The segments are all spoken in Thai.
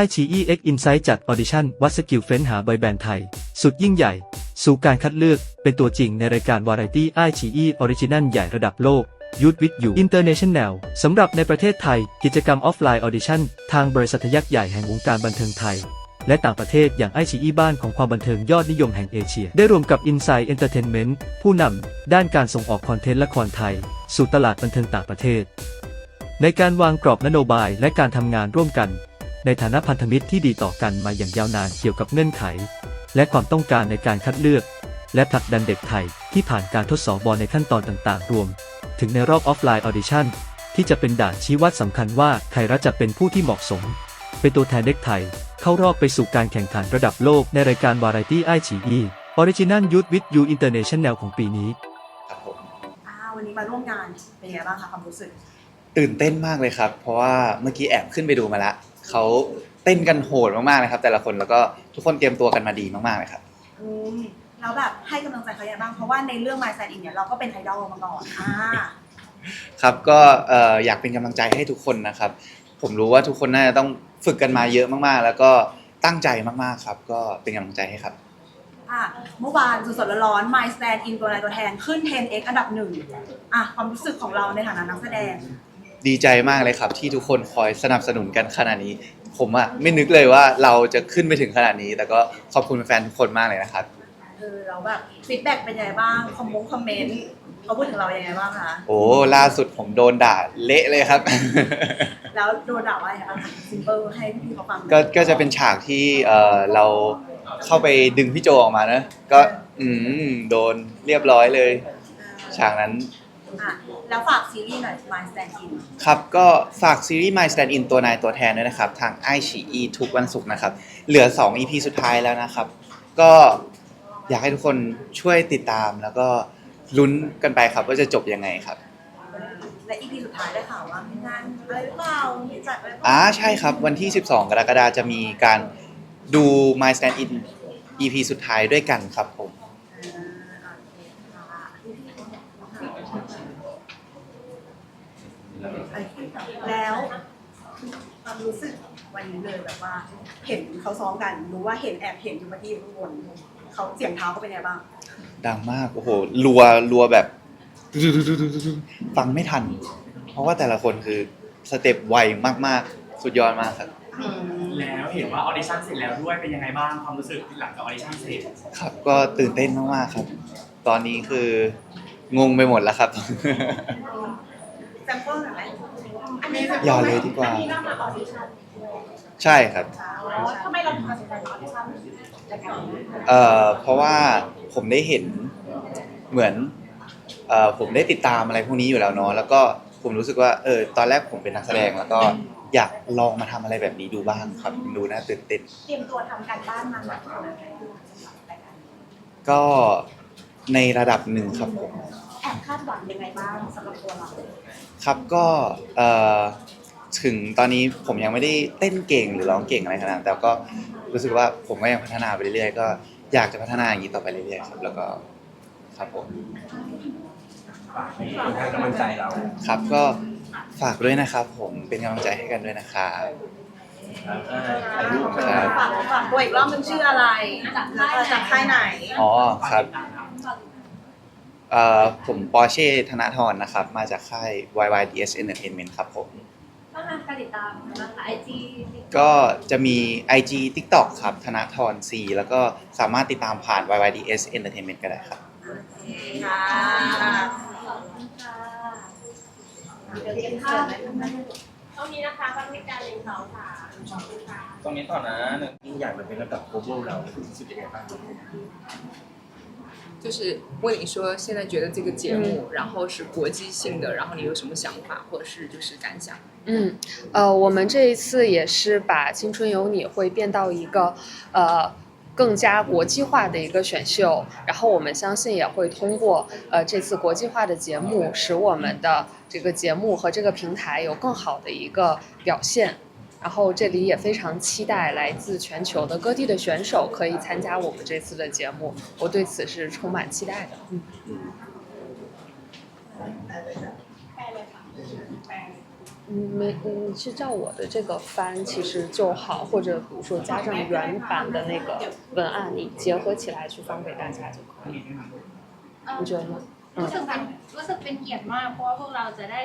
i อ e X Insight จัดออดิชั่นวัดสกิลเฟ้นหาใบแบนไทย สุดยิ่งใหญ่ สู่การคัดเลือกเป็นตัวจริงในรายการวาไรตี้ i อ e Original ใหญ่ระดับโลกยูทวิทยูอินเตอร์เนชั่นแนลสำหรับในประเทศไทย กิจกรรมออฟไลน์ออดิชั่นทางบริษัทยักษ์ใหญ่แห่งวงการบันเทิงไทย และต่างประเทศอย่างไอชีอีบ้านของความบันเทิงยอดนิยมแห่งเอเชีย ได้รวมกับ Inside Entertainment ผู้นำด้านการส่งออกคอนเทนต์ละครไทย สู่ตลาดบันเทิงต่างประเทศ ในการวางกรอบนโยบายและการทำงานร่วมกัน ในฐานะพันธมิตรที่ดีต่อกันมาอย่างยาวนานเกี่ยวกับเงื่อนไข และความต้องการในการคัดเลือก และผลักดันเด็กไทยที่ผ่านการทดสอบบอลในขั้นตอนต่างๆ รวม ถึงในรอบออฟไลน์ออดิชั่นที่จะเป็นด่านชี้วัดสำคัญว่าใครรัจะเป็นผู้ที่เหมาะสม เป็นตัวแทนเด็กไทย เข้ารอบไปสู่การแข่งขันระดับโลกในรายการวาไรตี้ไอฉีอีออริจินัลยูทวิทยูอินเตอร์เนชั่นแนลของปีนี้ครับผมอ่าวันนี้มาร่วมงานเป็นยังไงบ้างคะความรู้สึก ตื่นเต้นมากเลยครับ เพราะว่าเมื่อกี้แอบขึ้นไปดูมาแล้ว เขาเต้นกันโหดมากๆเลยครับ แต่ละคนแล้วก็ทุกคนเตรียมตัวกันมาดีมากๆเลยครับ อืมแล้วแบบให้กำลังใจเขายังไงบ้าง เพราะว่าในเรื่อง My Side In เนี่ยเราก็เป็นไอดอลมาก่อนอ่าครับก็เอ่ออยากเป็นกำลังใจให้ทุกคนนะครับ ผมรู้ว่าทุกคนน่าจะต้องฝึกกันมาเยอะมากๆ แล้วก็ตั้งใจมากๆครับ ก็เป็นกำลังใจให้ครับ อะเมื่อวานสดๆร้อนๆ My Stand In ตัวนายตัวแทนขึ้น 10x อันดับหนึ่งอะความรู้สึกของเราในฐานะนักแสดง ดีใจมากเลยครับ ที่ทุกคนคอยสนับสนุนกันขนาดนี้ ผมอะไม่นึกเลยว่าเราจะขึ้นไปถึงขนาดนี้ แต่ก็ขอบคุณแฟนๆทุกคนมากเลยนะครับ เออเราแบบฟีดแบ็กเป็นยังไงบ้าง คอมมงคอมเมนต์เขาพูดถึงเรายังไงบ้างคะ โอ้ล่าสุดผมโดนด่าเละเลยครับ แล้วโดนด่าว่าอะไรคะซิมเปิลให้พี่เขาฟังหน่อยก็ก็จะเป็นฉากที่เออเราเข้าไปดึงพี่โจออกมาเนอะก็อืมโดนเรียบร้อยเลย ฉากนั้น อะ แล้วฝากซีรีส์หน่อย My Stand In ครับ ก็ฝากซีรีส์ My Stand In ตัวนายตัวแทนด้วยนะครับ ทางไอชีอีทุกวันศุกร์นะครับ เหลือ 2 EP สุดท้ายแล้วนะครับ ก็อยากให้ทุกคนช่วยติดตามแล้วก็ลุ้นกันไปครับว่าจะจบยังไงครับ และอีพีสุดท้ายได้ข่าวว่ามีงานอะไรหรือเปล่ามีจัดอะไรหรือเปอ่าล่าใช่ครับ วันที่ 12 กรกฎาคมจะมีการดู My Stand In EP สุดท้ายด้วยกันครับผม แล้วความรู้สึกวันนี้เลยแบบว่า เห็นเขาซ้อมกันรู้ว่าเห็นแอบเห็นอยู่เมื่อกี้อยู่ข้างบนเขาเสียงเท้าเขาเป็นไงบ้างดังมากโอ้โหรัวรัวแบบฟังไม่ทัน เพราะว่าแต่ละคนคือสเต็ปไวมากๆ สุดยอดมากครับ แล้วเห็นว่าออดิชั่นเสร็จแล้วด้วยเป็นยังไงบ้างความรู้สึกหลังจากออดิชั่นเสร็จครับ ก็ตื่นเต้นมากๆครับ ตอนนี้คืองงไปหมดแล้วครับ แซมเปิลหน่อยไหม อย่าเลยดีกว่าใช่ครับทำไมเราถึงตัดสินใจออดิชั่นเอ่อเพราะว่าผมได้เห็นเหมือนเอ่อผมได้ติดตามอะไรพวกนี้อยู่แล้วเนาะแล้วก็ผมรู้สึกว่าเออตอนแรกผมเป็นนักแสดงแล้วก็อยากลองมาทำอะไรแบบนี้ดูบ้างครับดูน่าตื่นเต้น เตรียมตัวทำการบ้านมาหนักขนาดไหนก็ในระดับหนึ่งครับผมแอ บคาดหวังยังไงบ้างสำหรับตัวเราครับก็เอ่อถึงตอนนี้ผมยังไม่ได้เต้นเก่งหรือร้องเก่งอะไรขนาดนั้นแต่ก็รู้สึกว่าผมก็ยังพัฒนาไปเรื่อยๆก็อยากจะพัฒนาอย่างนี้ต่อไปเรื่อยๆครับ แล้วก็ครับผมให้กำลังใจเราครับก็ฝากด้วยนะครับ ผมเป็นกำลังใจให้กันด้วยนะครับครับฝากฝากตัวอีกรอบนึงชื่ออะไรจากค่ายจากค่ายไหนอ๋อครับ เอ่อผมปอร์เช่ธนทรนะครับ มาจากค่าย YYDS Entertainment ครับผม ก็ทางการติดตามนะคะไอจีก็จะมี IG TikTok ครับธนทร C แล้วก็สามารถติดตามผ่าน YYDS Entertainment ก็ได้ครับ ค่ะขอบคุณค่ะเดี๋ยวเรียนภาพตรงนี้นะคะก็มีการเรียนเขาค่ะขอบคุณค่ะ ตรงนี้ต่อนะหนึ่งยิ่งใหญ่มันเป็นระดับ global เรารู้สึกยังไงบ้าง 就是问你说，现在觉得这个节目，然后是国际性的，然后你有什么想法，或者是就是感想？嗯，呃，我们这一次也是把《青春有你》会变到一个呃更加国际化的一个选秀，然后我们相信也会通过呃这次国际化的节目，使我们的这个节目和这个平台有更好的一个表现。然后这里也非常期待来自全球的各地的选手可以参加我们这次的节目，我对此是充满期待的。嗯。嗯 嗯，没，嗯，是照我的这个翻其实就好，或者比如说加上原版的那个文案，你结合起来去放给大家就可以。 เอ่อ 你觉得呢？ รู้สึกเป็นรู้สึกเป็นเกียรติมาก เพราะว่าพวกเราจะได้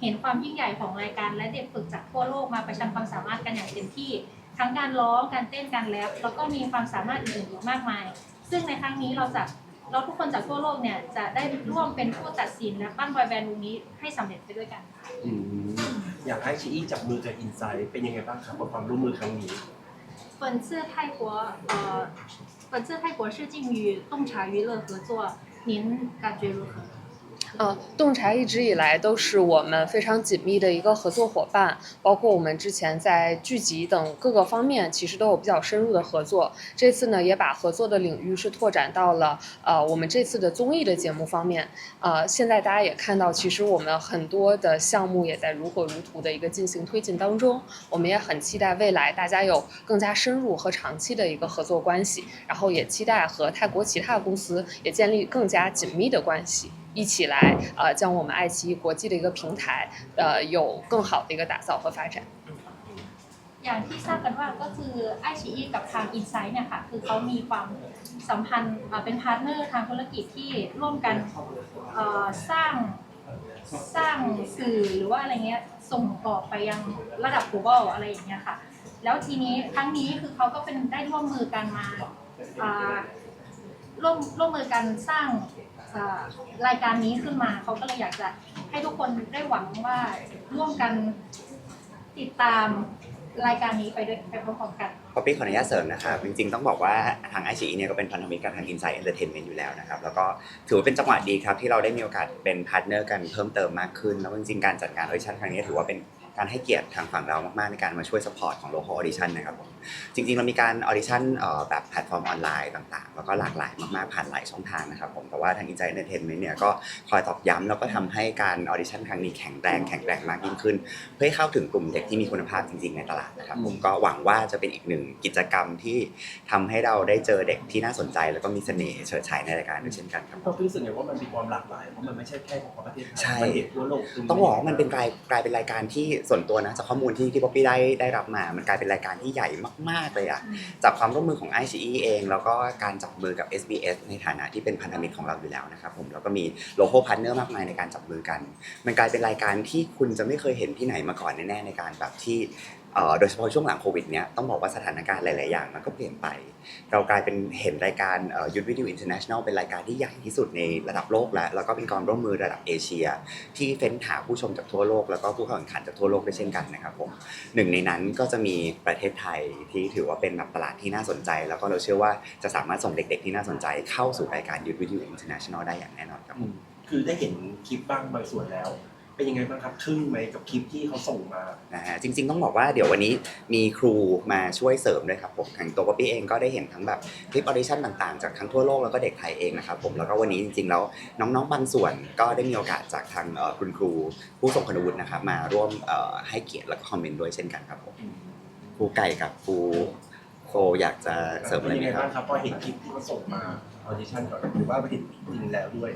เห็นความยิ่งใหญ่ของรายการ และเด็กฝึกจากทั่วโลกมาประชันความสามารถกันอย่างเต็มที่ ทั้งการร้องการเต้นการแรปแล้วก็มีความสามารถอื่นๆอีกมากมาย ซึ่งในครั้งนี้เราจะเราทุกคนจากทั่วโลกเนี่ยจะได้ร่วมเป็นผู้ตัดสินและปั้นบอยแบนด์วงนี้ให้สำเร็จไปด้วยกันค่ะ อืมอยากให้ชีอี้จับมือกับอินไซด์เป็นยังไงบ้างครับกับความร่วมมือครั้งนี้ 本次泰国呃，本次泰国是进与洞察娱乐合作，您感觉如何？ 呃，洞察一直以来都是我们非常紧密的一个合作伙伴，包括我们之前在剧集等各个方面，其实都有比较深入的合作。这次呢，也把合作的领域是拓展到了呃我们这次的综艺的节目方面。呃，现在大家也看到，其实我们很多的项目也在如火如荼的一个进行推进当中。我们也很期待未来大家有更加深入和长期的一个合作关系，然后也期待和泰国其他公司也建立更加紧密的关系。一起来呃将我们爱奇艺国际的一个平台呃有更好的一个打造和发展。 อย่างที่ทราบกันว่าก็คือไอชีอีกับทางอินไซด์เนี่ยค่ะคือเขามีความสัมพันธ์อ่าเป็นพาร์ทเนอร์ทางธุรกิจที่ร่วมกันเอ่อสร้างสร้างสื่อหรือว่าอะไรเงี้ยส่งต่อไปยังระดับ global อะไรอย่างเงี้ยค่ะ แล้วทีนี้ครั้งนี้คือเขาก็เป็นได้ร่วมมือกันมาอ่าร่วมร่วมมือกันสร้างอ่า รายการนี้ขึ้นมาเขาก็เลยอยากจะให้ทุกคนได้หวังว่าร่วมกันติดตามรายการนี้ไปด้วยไปพร้อมๆกัน พอปี้ขออนุญาตเสริมนะครับจริงๆต้องบอกว่าทางไอชีเนี่ยก็เป็นพันธมิตรกับทาง Inside Entertainment อยู่แล้วนะครับแล้วก็ถือว่าเป็นจังหวะดีครับที่เราได้มีโอกาสเป็นพาร์ทเนอร์กันเพิ่มเติมมากขึ้น แล้วจริงๆการจัดงานออดิชั่นครั้งนี้ถือว่าเป็น การให้เกียรติทางฝั่งเรามากๆในการมาช่วยสปอร์ตของ local audition นะครับผมจริงๆ เรามีการออดิชั่นเอ่อแบบแพลตฟอร์มออนไลน์ต่างๆ แล้วก็หลากหลายมากๆผ่านหลายช่องทางนะครับผมแต่ว่าทาง Inside Entertainment เนี่ยก็คอยตอกย้ำแล้วก็ทำให้การออดิชั่นครั้งนี้แข็งแรงแข็งแกร่งมากยิ่งขึ้น เพื่อให้เข้าถึงกลุ่มเด็กที่มีคุณภาพจริงๆ ในตลาดนะครับผมก็หวังว่าจะเป็นอีกหนึ่งกิจกรรมที่ทำให้เราได้เจอเด็กที่น่าสนใจ แล้วก็มีเสน่ห์เฉิดฉายในรายการด้วยเช่นกันครับก็รู้สึกไงว่ามันมีความหลากหลายเพราะมันไม่ใช่แค่ของประเทศไทยใช่มันเห็นทั่วโลกคืต้องบอกว่ามันเป็นกลายกลายเป็นรายการที่ส่วนตัวนะจากข้อมูลที่ที่ป๊อปปี้ได้ได้รับมา มันกลายเป็นรายการที่ใหญ่มาก ๆ เลยอะจากความร่วมมือของ i อ e เอง แล้วก็การจับมือกับ SBS ในฐานะที่เป็นพันธมิตรของเราอยู่แล้วนะครับผมแล้วก็มีโลโก้พาร์ทเนอร์มากมายในการจับมือกัน มันกลายเป็นรายการที่คุณจะไม่เคยเห็นที่ไหนมาก่อนแน่ๆในการแบบที่เอ่อ โดยเฉพาะช่วงหลังโควิดเนี้ยต้องบอกว่าสถานการณ์หลาย ๆ อย่างมันก็เปลี่ยนไป เรากลายเป็นเห็นรายการยูทวิดีโออินเตอร์เนชั่นแนลเป็นรายการที่ใหญ่ที่สุดในระดับโลกแล้วแล้วก็เป็นการร่วมมือระดับเอเชีย ที่เฟ้นหาผู้ชมจากทั่วโลกแล้วก็ผู้เข้าแข่งขันจากทั่วโลกด้วยเช่นกันนะครับผมหนึ่งในนั้นก็จะมีประเทศไทยที่ถือว่าเป็นแบบตลาดที่น่าสนใจ แล้วก็เราเชื่อว่าจะสามารถส่งเด็ก ๆ ที่น่าสนใจเข้าสู่รายการยูทวิดีโออินเตอร์เนชั่นแนลได้อย่างแน่นอนครับคือได้เห็นคลิปบ้างบางส่วนแล้ว เป็นยังไงบ้างครับทึ่งไหมกับคลิปที่เขาส่งมา นะฮะจริงๆต้องบอกว่าเดี๋ยววันนี้มีครูมาช่วยเสริมด้วยครับผมทางตัวป๊อปปี้เองก็ได้เห็นทั้งแบบคลิปออดิชั่นต่างๆ จากทั้งทั่วโลกแล้วก็เด็กไทยเองนะครับผมแล้วก็วันนี้จริงๆแล้วน้องๆบางส่วนก็ได้มีโอกาสจากทางเอ่อคุณครูผู้ทรงคุณวุฒินะครับมาร่วมเอ่อให้เกียรติแล้วก็คอมเมนต์ด้วยเช่นกันครับผมครูไก่กับครูโคอยากจะเสริมเป็อะไรนยังไหมไงครับ้าบงครับพอเห็นคลิปที่เขาส่งมา ออดิชั่นก่อนหรือว่าไปเห็นจริงแล้วด้วย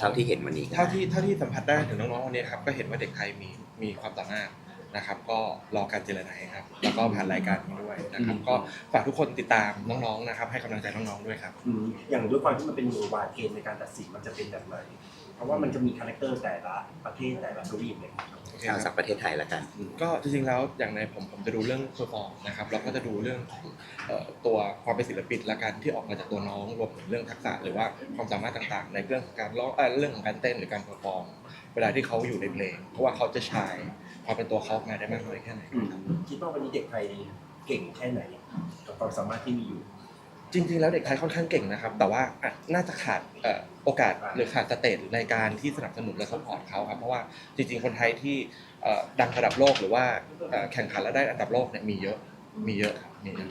เท่าที่เห็นวันนี้เท่าที่เท่าที่สัมผัสได้ถึงน้องๆวันนี้ครับก็เห็นว่าเด็กไทยมีมีความสามารถนะครับ ก็รอการเจรนายครับ แล้วก็ผ่านรายการนี้ด้วยนะครับอืมก็ฝากทุกคนติดตามน้องๆนะครับ ให้กำลังใจน้องๆด้วยครับ อืมอย่างด้วยความที่มันเป็นมือวายเกณฑ์ในการตัดสินมันจะเป็นแบบไหน เพราะว่ามันจะมีคาแรคเตอร์แต่ละประเทศแต่ละทวีปเลยครับโอเคเอาคจารับกประเทศไทยแล้วกัน ก็จริงๆแล้วอย่างในผมผมจะดูเรื่องเพอร์ฟอร์มนะครับแล้วก็จะดูเรื่องของเอ่อตัวความเป็นศิลปินและการที่ออกมาจากตัวน้องรวมถึงเรื่องทักษะหรือว่าความสามารถต่างๆ ในเรื่องของการร้องเอ่อเรื่องของการเต้นหรือการเพอร์ฟอร์มเวลาที่เขาอยู่ในเพลง เพราะว่าเขาจะชายความเป็นตัวเขาออกมาได้มากน้อยแค่ไหน อืมคิดว่าวันนี้เด็กไทยเก่งแค่ไหนกับความสามารถที่มีอยู่ จริงๆ แล้วเด็กไทยค่อนข้างเก่งนะครับ แต่ว่าอะน่าจะขาดเอ่อโอกาสหรือขาดสเตจในการที่สนับสนุนและสปอร์ตเขาครับเพราะว่าจริง ๆ คนไทยที่เอ่อดังระดับโลกหรือว่าเอ่อแข่งขันและได้อันดับโลกเนี่ยมีเยอะมีเยอะครับมีเยอะ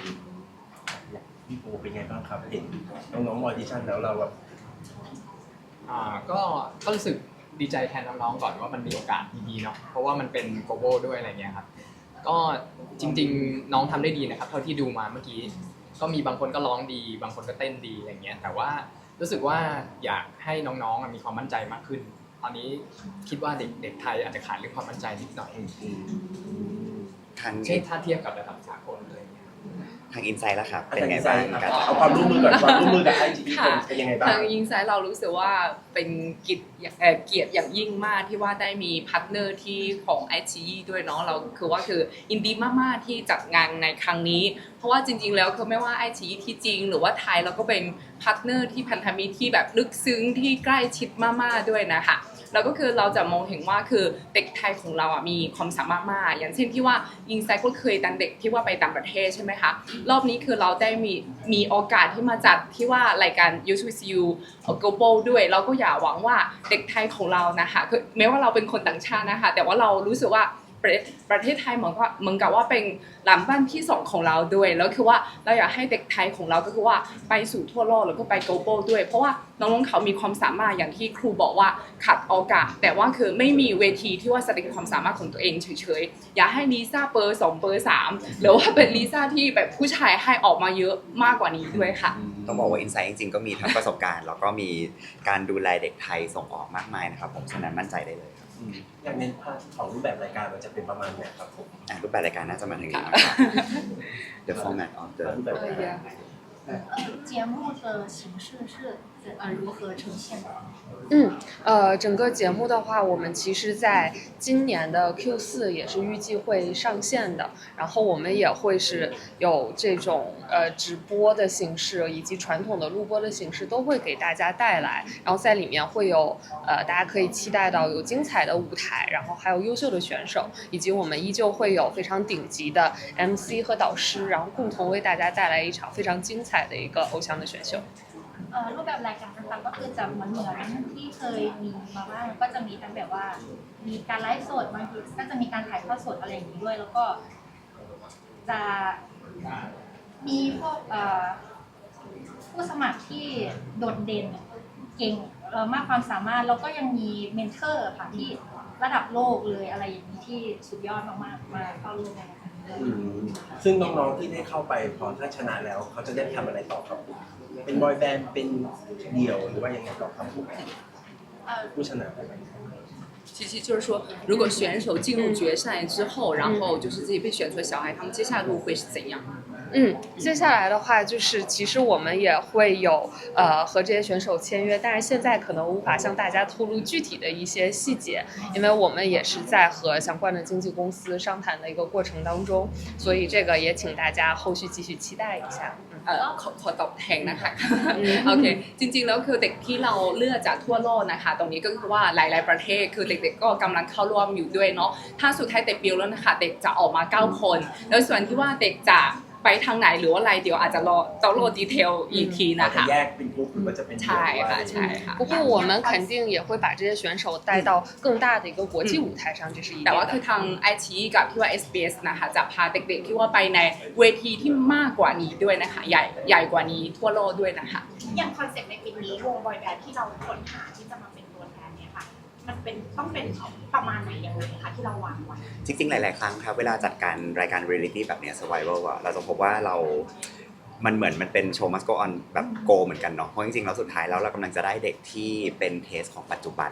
พี่โบเป็นไงบ้างครับเห็นน้องๆออดิชั่นแล้วเราแบบอ่าก็ก็รู้สึกดีใจแทนน้องๆก่อนว่ามันมีโอกาสดีๆเนาะเพราะว่ามันเป็น global ด้วยอะไรเงี้ยครับ ก็จริง ๆ น้องทำได้ดีนะครับ เท่าที่ดูมาเมื่อกี้ ก็มีบางคนก็ร้องดี บางคนก็เต้นดีอะไรเงี้ยแต่ว่ารู้สึกว่าอยากให้น้องๆอะมีความมั่นใจมากขึ้นเตอนนี้คิดว่าเด็กเด็กไทยอาจจะขาดเรื่องความมั่นใจนิดหน่อยทางเช่นถ้าเทียบกับระดับ ทางอินไซด์ละครับอาเป็นจารย์ไงอินไซบ้างด์กันเอาความร่วมมือก่อนความร่วมมือกับไอจีค่ะเป็นยังไงบ้าง ทางยิงไซด์เรารู้สึกว่าเป็นกิจเอ่อเกียรติอย่างยิ่งมากที่ว่าได้มีพาร์ทเนอร์ที่ของ i อ e ด้วยเนาะเราคือว่าคือยินดีมากๆที่จัดงานในครั้งนี้ เพราะว่าจริง ๆ แล้วคือไม่ว่า i อ e ที่จริงหรือว่าไทยเราก็เป็นพาร์ทเนอร์ที่พันธมิตรที่แบบลึกซึ้งที่ใกล้ชิดมากๆด้วยนะคะ แล้วก็คือเราจะมองเห็นว่าคือเด็กไทยของเราอะมีความสามารถมาก อย่างเช่นที่ว่ายิงไซก็เคยตันเด็กที่ว่าไปต่างประเทศใช่ไหมคะรอบนี้คือเราได้มีมีโอกาสที่มาจัดที่ว่ารายการ y o u t u b e You global ด้วยเราก็อยากหวังว่าเด็กไทยของเรานะคะคือแม้ว่าเราเป็นคนต่างชาตินะคะ แต่ว่าเรารู้สึกว่า ประเทศประเทศไทยเหมือนว่าเหมือนกับว่าเป็นหลานบ้านที่สองของเราด้วย แล้วคือว่าเราอยากให้เด็กไทยของเราก็คือว่าไปสู่ทั่วโลกแล้วก็ไป global ด้วย เพราะว่าน้องๆเขามีความสามารถอย่างที่ครูบอกว่าขาดโอกาส แต่ว่าคือไม่มีเวทีที่ว่าแสดงความสามารถของตัวเองเฉยๆ อยากให้ลิซ่าเบอร์สองเบอร์สามหรือว่าเป็นลิซ่าที่แบบผู้ชายให้ออกมาเยอะมากกว่านี้ด้วยค่ะ ต้องบอกว่าอินไซด์จริงๆก็มีทั้งประสบการณ์ แล้วก็มีการดูแลเด็กไทยส่งออกมากมายนะครับผมฉะนั้นมั่นใจได้เลยครับ อืมอย่างเน้นภาพของรูปแบบรายการมันจะเป็นประมาณไหนครับผม อ่ะรูปแบบรายการน่าจะมาถึงนี้นะครับ The format of the รูปแบบรายการ 节目的形式是怎 呃如何呈现？嗯，呃，整个节目的话，我们其实在今年的 Q 四也是预计会上线的，然后我们也会是有这种呃直播的形式，以及传统的录播的形式都会给大家带来，然后在里面会有呃大家可以期待到有精彩的舞台，然后还有优秀的选手，以及我们依旧会有非常顶级的 MC 和导师，然后共同为大家带来一场非常精彩的一个偶像的选秀。 รูปแบบรายการนะคะก็คือจะเหมือนเหมือนที่เคยมีมาบ้างก็จะมีทั้งแบบว่า มีการไลฟ์สดบางทีก็จะมีการถ่ายทอดสดอะไรอย่างนี้ด้วย แล้วก็จะมีพวกผู้สมัครที่โดดเด่นเก่งมากความสามารถแล้วก็ยังมีเมนเทอร์ค่ะที่ระดับโลกเลยอะไรอย่างนี้ที่สุดยอดมากๆมาเข้าร่วมใน อืมซึ่งน้องๆที่ได้เข้าไปพอถ้าชนะแล้ว เขาจะได้ทำอะไรต่อครับ เป็นบอยแบนด์เป็นเดี่ยวหรือว่ายังไงต่อครับผู้ชนะ 其实就是说，如果选手进入决赛之后，然后就是自己被选出的小孩，他们接下来路会是怎样？嗯，接下来的话就是，其实我们也会有呃和这些选手签约，但是现在可能无法向大家透露具体的一些细节，因为我们也是在和相关的经纪公司商谈的一个过程当中，所以这个也请大家后续继续期待一下。嗯เอ่อขอขอตอบแทนนะคะโอเคจริงๆแล้วคือเด็กที่เราเลือกจากทั่วโลกนะคะ ตรงนี้ก็คือว่าหลาย ๆประเทศคือเด็กๆก็กำลังเข้าร่วมอยู่ด้วยเนาะถ้าสุดท้ายเด็กบิวแล้วนะคะเด็กจะออกมา 9 คน แล้วส่วนที่ว่าเด็กจะ ไปทางไหนหรือว่าอะไรเดี๋ยวอาจจะรอต้องรอดีเทลอีกที อา นะ จจะ คะ แยกเป็นกลุ่มหรือว่าจะเป็น ใช่ค่ะใช่ค่ะ 不过我们肯定也会把这些选手带到更大的一个国际舞台上，这是一 แต่ 定 ว่าคือ 的。 ทางไอชีกับที่ว่า SBS นะคะจะพาเด็กๆ ที่ว่าไปในเวทีที่มากกว่านี้ด้วยนะคะ ใหญ่ใหญ่กว่านี้ทั่วโลกด้วยนะคะ อย่างคอนเซ็ปต์ในปีนี้วงบอยแบนด์ที่เราค้นหาที่จะมา มันเป็นต้องเป็นประมาณไหนยังไงคะที่เราวางไว้จริงๆ หลาย ๆ ครั้งครับเวลาจัดการรายการเรียลิตี้แบบเนี้ย survival อะเราจะพบว่าเรา มันเหมือนมันเป็นโชว์มัสโกออนแบบโกเหมือนกันเนาะเพราะจริงๆแล้วสุดท้ายแล้วเรากำลังจะได้เด็กที่เป็นเทสของปัจจุบัน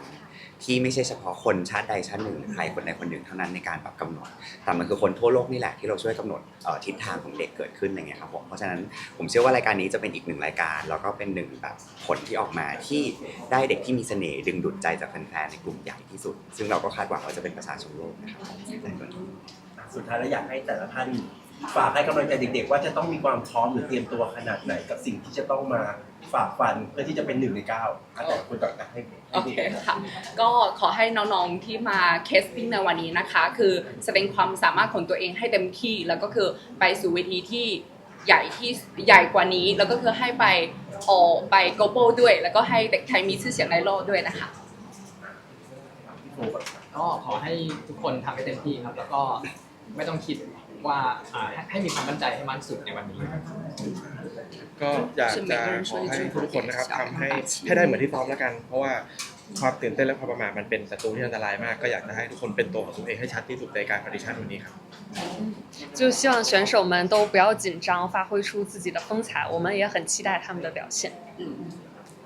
ที่ไม่ใช่เฉพาะคนชาติใดชาติหนึ่งหรือใครคนใดคนหนึ่งเท่านั้นในการแบบกำหนด แต่มันคือคนทั่วโลกนี่แหละที่เราช่วยกำหนดทิศทางของเด็กเกิดขึ้นอะไรเงี้ยครับผมเพราะฉะนั้นผมเชื่อว่ารายการนี้จะเป็นอีกหนึ่งรายการแล้วก็เป็นหนึ่งแบบผลที่ออกมาที่ได้เด็กที่มีเสน่ห์ดึงดูดใจจากแฟนๆในกลุ่มใหญ่ที่สุด ซึ่งเราก็คาดหวังว่าจะเป็นประชาชนโลกนะครับในตัวนี้สุดท้ายแล้วอยากให้แต่ละท่านฝากให้กำลังใจเด็กๆ ว่าจะต้องมีความพร้อมหรือเตรียมตัวขนาดไหนกับสิ่งที่จะต้องมา ฝากฟันเพื่อที่จะเป็นหนึ่งในเก้าอะแต่ละคนก่อนนะให้ให้โอเด็เคกค่ะ ก็ขอให้น้องๆที่มาเคสติ้งในวันนี้นะคะ คือแสดงความสามารถของตัวเองให้เต็มที่แล้วก็คือไปสู่เวทีที่ใหญ่ที่ใหญ่กว่านี้ แล้วก็คือให้ไปออกไป global ด้วย แล้วก็ให้เด็กไทยมีชื่อเสียงในโลกด้วยนะคะ ก็ขอให้ทุกคนทำให้เต็มที่ครับ แล้วก็ไม่ต้องคิด ว่าอ่าให้ให้มีความมั่นใจให้มากที่สุดในวันนี้ ก็อยากจะขอให้ทุกคนนะครับทำให้ให้ได้เหมือนที่ซ้อมแล้วกัน เพราะว่าความตื่นเต้นและความประมาทมันเป็นศัตรูที่อันตรายมาก ก็อยากจะให้ทุกคนเป็นตัวของตัวเองให้ชัดที่สุดในการออดิชั่นวันนี้ครับ 就希望选手们都不要紧张，发挥出自己的风采。我们也很期待他们的表现。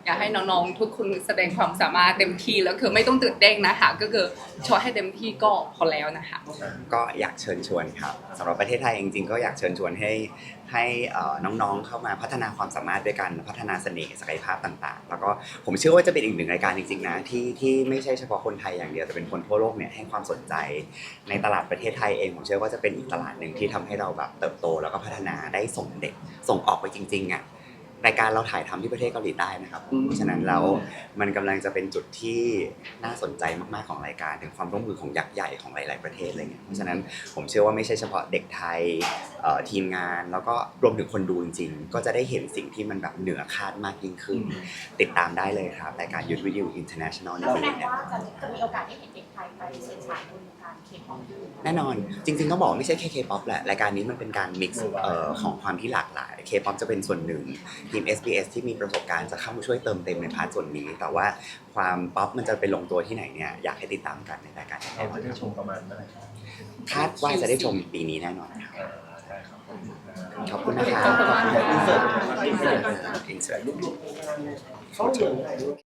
อยากให้น้องๆทุกคนแสดงความสามารถเต็มที่แล้วคือไม่ต้องตื่นเต้นนะคะก็คือโชว์ให้เต็มที่ก็พอแล้วนะคะ ก็อยากเชิญชวนครับสำหรับประเทศไทยจริงๆก็อยากเชิญชวนให้ให้น้องๆเข้ามาพัฒนาความสามารถด้วยกันพัฒนาเสน่ห์ศักยภาพต่างๆ แล้วก็ผมเชื่อว่าจะเป็นอีกหนึ่งรายการจริงๆนะที่ที่ไม่ใช่เฉพาะคนไทยอย่างเดียวแต่เป็นคนทั่วโลกเนี่ยให้ความสนใจ ในตลาดประเทศไทยเองผมเชื่อว่าจะเป็นอีกตลาดหนึ่งที่ทำให้เราแบบเติบโตแล้วก็พัฒนาได้ส่งเด็กส่งออกไปจริงๆอะ รายการเราถ่ายทำที่ประเทศเกาหลีใต้นะครับ เพราะฉะนั้นแล้วมันกำลังจะเป็นจุดที่น่าสนใจมากๆของรายการ ถึงความร่วมมือของยักษ์ใหญ่ของหลาย ๆประเทศอะไรเงี้ยเพราะฉะนั้นผมเชื่อว่าไม่ใช่เฉพาะเด็กไทยเอ่อทีมงาน แล้วก็รวมถึงคนดูจริงๆก็จะได้เห็นสิ่งที่มันแบบเหนือคาดมากยิ่งขึ้น ติดตามได้เลยครับรายการยุทธวิดีโออินเตอร์เนชั่นแนลในแล้วปีแสดนี้งเนี่ยว่าจะจะมีโอกาสได้เห็นเด็กไทยไปเชิญฉาย บนการเคป๊อปด้วยแน่นอนจริงๆต้องบอกว่าไม่ใช่แค่ K-POP แหละรายการนี้มันเป็นการมิกซ์เอ่อของความที่หลากหลาย K-POP จะเป็นส่วนหนึ่งทีม SBS ที่มีประสบการณ์จะเข้ามาช่วยเติมเต็มในพาร์ทส่วนนี้ แต่ว่าความป๊อปมันจะไปลงตัวที่ไหนเนี่ยอยากให้ติดตามกันในรายการเราจะได้ชมประมาณเมื่อไหร่ครับคาดว่าจะได้ชมปีนี้แน่นอนครับขอบคุณนะครับขอบคุณมากค่ะอินเสิร์ตเขาเหลืองไงด้วย